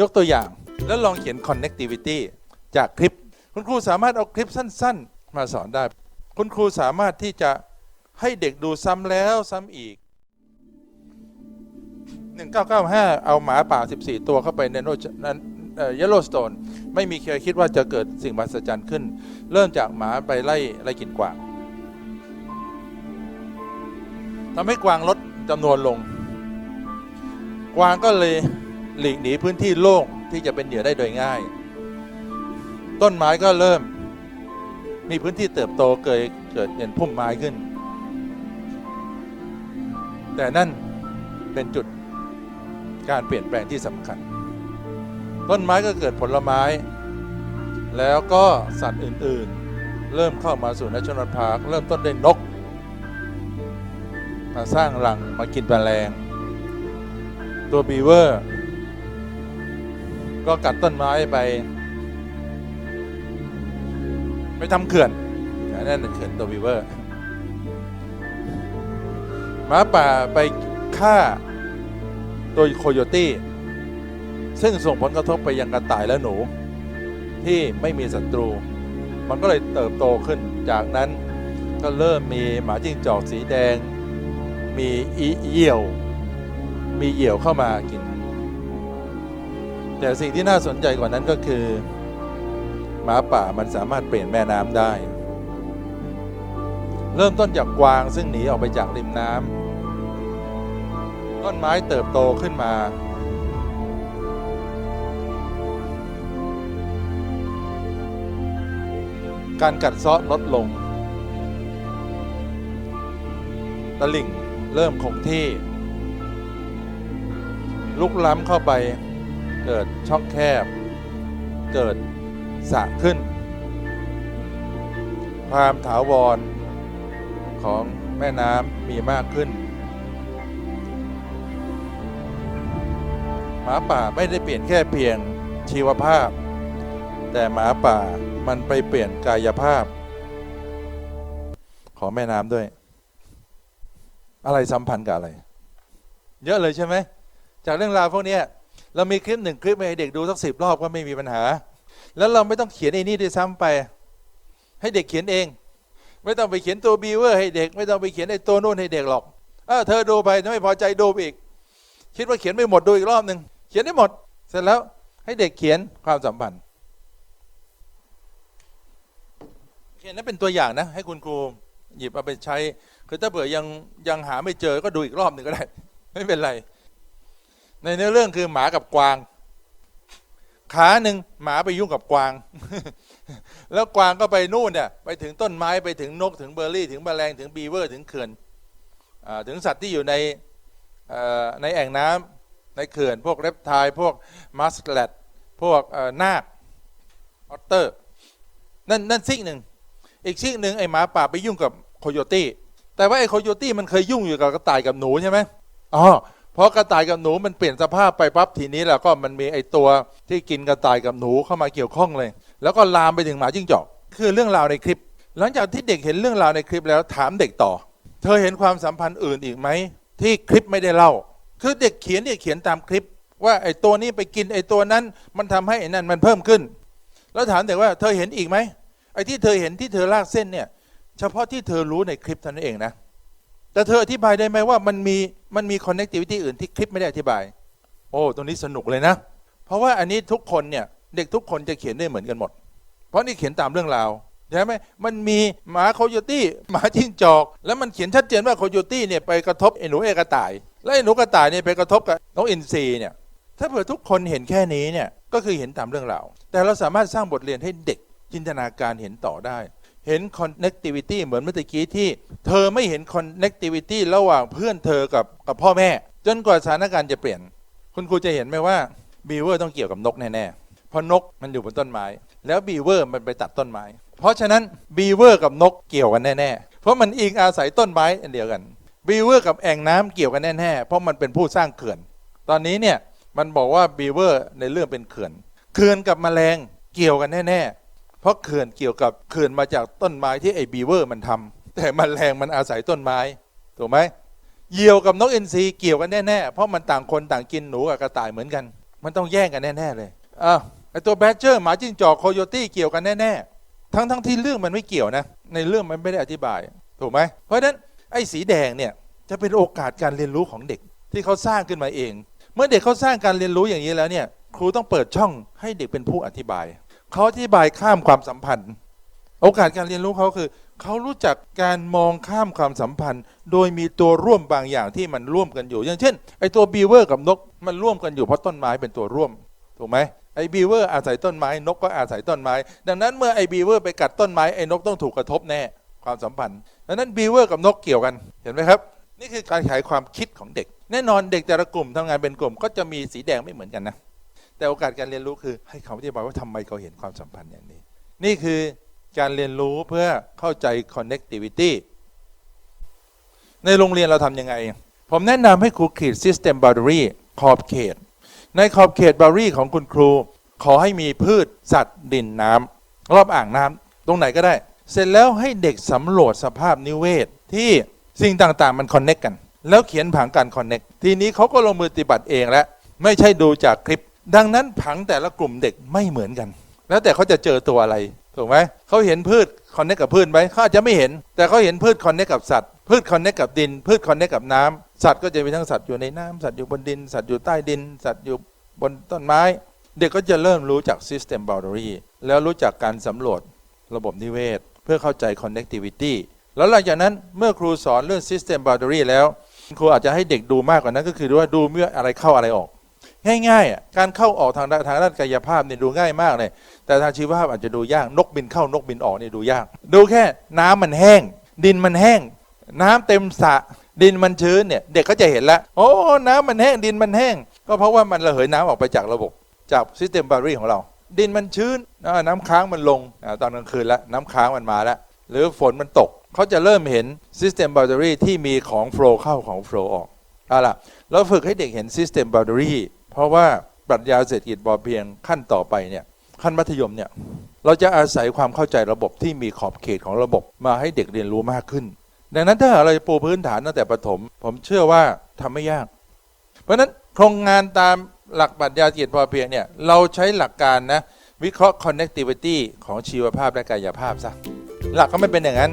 ยกตัวอย่างแล้วลองเขียน connectivity จากคลิป คุณครูสามารถเอาคลิปสั้น ๆ มาสอนได้ คุณครูสามารถที่จะให้เด็กดูซ้ำแล้วซ้ำอีก 1995 เอาหมาป่า 14 ตัวเข้าไปในโนนั้นเยลโลสโตนไม่มีใครคิดว่าจะเกิดสิ่งมหัศจรรย์ขึ้น เริ่มจากหมาไปไล่ไล่กินกวางทำให้กวางลดจำนวนลง กวางก็เลย หลีกหนีพื้นที่โล่งที่จะเป็นเหยื่อได้โดยง่าย ต้นไม้ก็เริ่ม มีพื้นที่เติบโตเกิดเกิดเป็นพุ่มไม้ขึ้น แต่นั่นเป็นจุดการเปลี่ยนแปลงที่สำคัญ ต้นไม้ก็เกิดผลไม้ แล้วก็สัตว์อื่นๆ เริ่มเข้ามาสู่นชนพาร์คเริ่มต้นด้วยนก มาสร้างรังมากินแมลง ตัวบีเวอร์ ก็กัดต้นไม้ไป ไปทำเขื่อนอันนั่นเขื่อนตัวบีเวอร์หมาป่าไปฆ่าตัวโคโยตี้ ซึ่งส่งผลกระทบไปยังกระต่ายและหนู ที่ไม่มีศัตรู มันก็เลยเติบโตขึ้นจากนั้นก็เริ่มมีหมาจิ้งจอกสีแดง มีอีเหยี่ยว มีเหยี่ยวเข้ามากิน แต่สิ่งที่น่าสนใจกว่านั้นก็คือหมาป่ามันสามารถเปลี่ยนแม่น้ำได้ เริ่มต้นจากกวางซึ่งหนีออกไปจากริมน้ำต้นไม้เติบโตขึ้นมา การกัดเซาะลดลง ตะลิ่งเริ่มคงที่ ลุกล้ำเข้าไป เกิดช่องแคบ เกิดสะขึ้น ความถาวรของแม่น้ำมีมากขึ้น หมาป่าไม่ได้เปลี่ยนแค่เพียงชีวภาพ แต่หมาป่ามันไปเปลี่ยนกายภาพ ของแม่น้ำด้วย อะไรสัมพันธ์กับอะไร เยอะเลยใช่ไหม จากเรื่องราวพวกนี้ เรามีคลิปหนึ่งคลิปให้เด็กดูสักสิบรอบก็ไม่มีปัญหา แล้วเราไม่ต้องเขียนไอ้นี่ด้วยซ้ำไป ให้เด็กเขียนเอง ไม่ต้องไปเขียนตัวบีเวอร์ให้เด็ก ไม่ต้องไปเขียนไอ้ตัวนู่นให้เด็กหรอกเออเธอดูไปถ้าไม่พอใจดูอีก คิดว่าเขียนไม่หมดดูอีกรอบหนึ่งเขียนได้หมด เสร็จแล้วให้เด็กเขียนความสัมพันธ์เขียนนั้นเป็นตัวอย่างนะ ให้คุณครูหยิบเอาไปใช้คือถ้าเผื่อยังยังหาไม่เจอก็ดูอีกรอบหนึ่งก็ได้ ไม่เป็นไร ในเนื้อเรื่องคือหมากับกวาง ขาหนึ่งหมาไปยุ่งกับกวาง แล้วกวางก็ไปนู่นเนี่ยไปถึงต้นไม้ไปถึงนกถึงเบอร์รี่ ถึงแมลงถึงบีเวอร์ถึงเขื่อนอถึงสัตว์ที่อยู่ในในแอ่งน้ำในเขื่อน พวกเรปไทล์พวกมัสแลดพวกนาคออตเตอร์นั่นนั่นซิกหนึ่งอีกซิกหนึ่งไอหมาป่าไปยุ่งกับโคโยตี้แต่ว่าไอโคโยตี้มันเคยยุ่งอยู่กับกระต่ายกับหนูใช่ไหมอ๋อ เพอกระต่ายกับหนูมันเปลี่ยนสภาพไปปั๊บทีนี้แล้วก็มันมีไอตัวที่กินกระต่ายกับหนูเข้ามาเกี่ยวข้องเลย แล้วก็ลามไปถึงหมาจิ้งจอก คือเรื่องราวในคลิป หลังจากที่เด็กเห็นเรื่องราวในคลิปแล้วถามเด็กต่อ เธอเห็นความสัมพันธ์อื่นอีกไหมที่คลิปไม่ได้เล่า คือเด็กเขียนเนี่ยเขียนตามคลิป ว่าไอ้ตัวนี้ไปกินไอ้ตัวนั้น มันทำให้ไอ้นั่นมันเพิ่มขึ้น แล้วถามเด็กว่าเธอเห็นอีกไหมไอ้ที่เธอเห็นที่เธอลากเส้นเนี่ยเฉพาะที่เธอรู้ในคลิปเท่านั้นเองนะ แต่เธออธิบายได้ไหมว่ามันมีมันมี connectivity อื่นที่คลิปไม่ได้อธิบาย โอ้ตรงนี้สนุกเลยนะ เพราะว่าอันนี้ทุกคนเนี่ยเด็กทุกคนจะเขียนได้เหมือนกันหมด เพราะนี่เขียนตามเรื่องราวใช่ไหมมันมีหมาโคโยตี้หมาจิ้งจอก แล้วมันเขียนชัดเจนว่าโคโยตี้เนี่ยไปกระทบไอ้หนูเอกระต่าย และไอ้หนูกระต่ายเนี่ยไปกระทบกับน้องอินทรีเนี่ยถ้าเผื่อทุกคนเห็นแค่นี้เนี่ยก็คือเห็นตามเรื่องราวแต่เราสามารถสร้างบทเรียนให้เด็กจินตนาการเห็นต่อได้ เห็น connectivity เหมือนเมื่อกี้ที่ เธอไม่เห็น connectivity ระหว่างเพื่อนเธอกับกับพ่อแม่ จนกว่าสถานการณ์จะเปลี่ยน คุณครูจะเห็นไหมว่าบีเวอร์ต้องเกี่ยวกับนกแน่ๆเพราะนกมันอยู่บนต้นไม้ แล้วบีเวอร์มันไปตัดต้นไม้ เพราะฉะนั้นบีเวอร์กับนกเกี่ยวกันแน่ๆเพราะมันอิงอาศัยต้นไม้อันเดียวกันบีเวอร์กับแอ่งน้ำเกี่ยวกันแน่ๆเพราะมันเป็นผู้สร้างเขื่อน ตอนนี้เนี่ยมันบอกว่าบีเวอร์ในเรื่องเป็นเขื่อน เขื่อนกับแมลงเกี่ยวกันแน่ๆ เพราะเขื่อนเกี่ยวกับเขื่อนมาจากต้นไม้ที่ไอ้บีเวอร์มันทำแต่แมลงมันอาศัยต้นไม้ถูกไหมเหยี่ยวกับนกเอ็นซีเกี่ยวกันแน่ๆเพราะมันต่างคนต่างกินหนูกับกระต่ายเหมือนกัน มันต้องแย่งกันแน่ๆเลยอะไอตัวแบดเจอร์หมาจิ้งจอกโคโยตี้เกี่ยวกันแน่ๆทั้งทั้งที่เรื่องมันไม่เกี่ยวนะ ในเรื่องมันไม่ได้อธิบาย ถูกไหมเพราะฉะนั้นไอ้สีแดงเนี่ยจะเป็นโอกาสการเรียนรู้ของเด็กที่เขาสร้างขึ้นมาเอง เมื่อเด็กเขาสร้างการเรียนรู้อย่างนี้แล้วเนี่ย ครูต้องเปิดช่องให้เด็กเป็นผู้อธิบาย เขาอธิบายข้ามความสัมพันธ์ โอกาสการเรียนรู้เขาคือ เขารู้จักการมองข้ามความสัมพันธ์ โดยมีตัวร่วมบางอย่างที่มันร่วมกันอยู่ อย่างเช่นไอตัวบีเวอร์กับนกมันร่วมกันอยู่เพราะต้นไม้เป็นตัวร่วมถูกไหมไอบีเวอร์อาศัยต้นไม้นกก็อาศัยต้นไม้ ดังนั้นเมื่อไอบีเวอร์ไปกัดต้นไม้ไอ้นกต้องถูกกระทบแน่ความสัมพันธ์ดังนั้นบีเวอร์กับนกเกี่ยวกันเห็นไหมครับ นี่คือการขยายความคิดของเด็ก แน่นอนเด็กแต่ละกลุ่มทำงานเป็นกลุ่มก็จะมีสีแดงไม่เหมือนกันนะ แต่โอกาสการเรียนรู้คือให้เขาอธิบายว่าทำไมเขาเห็นความสัมพันธ์อย่างนี้ นี่คือการเรียนรู้เพื่อเข้าใจ connectivity ในโรงเรียนเราทำยังไง ผมแนะนำให้ครูขีด system boundary ขอบเขต ในขอบเขต boundary ของคุณครู ขอให้มีพืชสัตว์ดินน้ำรอบอ่างน้ำตรงไหนก็ได้ เสร็จแล้วให้เด็กสำรวจสภาพนิเวศ ที่สิ่งต่างๆ มันคอนเน็กกัน แล้วเขียนผังการคอนเน็กทีนี้เขาก็ลงมือปฏิบัติเองแล้วไม่ใช่ดูจากคลิป ดังนั้นผังแต่ละกลุ่มเด็กไม่เหมือนกัน แล้วแต่เขาจะเจอตัวอะไรถูกไหมเขาเห็นพืชคอนเนคกับพืชไหมเขาอาจจะไม่เห็น แต่เขาเห็นพืชคอนเนคกับสัตว์พืชคอนเนคกับดิน พืชคอนเนคกับน้ำสัตว์ก็จะมีทั้งสัตว์อยู่ในน้ำสัตว์อยู่บนดิน สัตว์อยู่ใต้ดิน สัตว์อยู่บนต้นไม้ เด็กก็จะเริ่มรู้จาก system boundary แล้วรู้จักการสำรวจระบบนิเวศ เพื่อเข้าใจ connectivity แล้วหลังจากนั้นเมื่อครูสอนเรื่อง system boundary แล้ว ครูอาจจะให้เด็กดูมากกว่านั้นก็คือว่าดูเมื่ออะไรเข้าอะไรออก ง่ายๆอะการเข้าออกทางด้านทางด้านกายภาพเนี่ยดูง่ายมากเลย แต่ทางชีวภาพอาจจะดูยากนกบินเข้านกบินออกเนี่ยดูยาก ดูแค่น้ำมันแห้ง ดินมันแห้ง น้ำเต็มสระดินมันชื้นเนี่ยเด็กก็จะเห็นแล้วโอ้น้ำมันแห้งดินมันแห้ง ก็เพราะว่ามันระเหยน้ำออกไปจากระบบจากซิสเต็มบารีของเรา ดินมันชื้นน้ำค้างมันลงตอนกลางคืนแล้วน้ำค้างมันมาแล้วหรือฝนมันตกเขาจะเริ่มเห็นซิสเต็มบารีที่มีของโฟล์เข้าของโฟล์ออกเอาล่ะเราฝึกให้เด็กเห็นซิสเต็มบารี เพราะว่าปรัชญาเศรษฐกิจพอเพียงขั้นต่อไปเนี่ยขั้นมัธยมเนี่ยเราจะอาศัยความเข้าใจระบบที่มีขอบเขตของระบบมาให้เด็กเรียนรู้มากขึ้น ดังนั้นถ้าเราปูพื้นฐานตั้งแต่ประถม ผมเชื่อว่าทำไม่ยาก เพราะฉะนั้นโครงงานตามหลักปรัชญาเศรษฐกิจพอเพียงเนี่ยเราใช้หลักการนะวิเคราะห์ connectivity ของชีวภาพและกายภาพซะหลักก็ไม่เป็นอย่างนั้น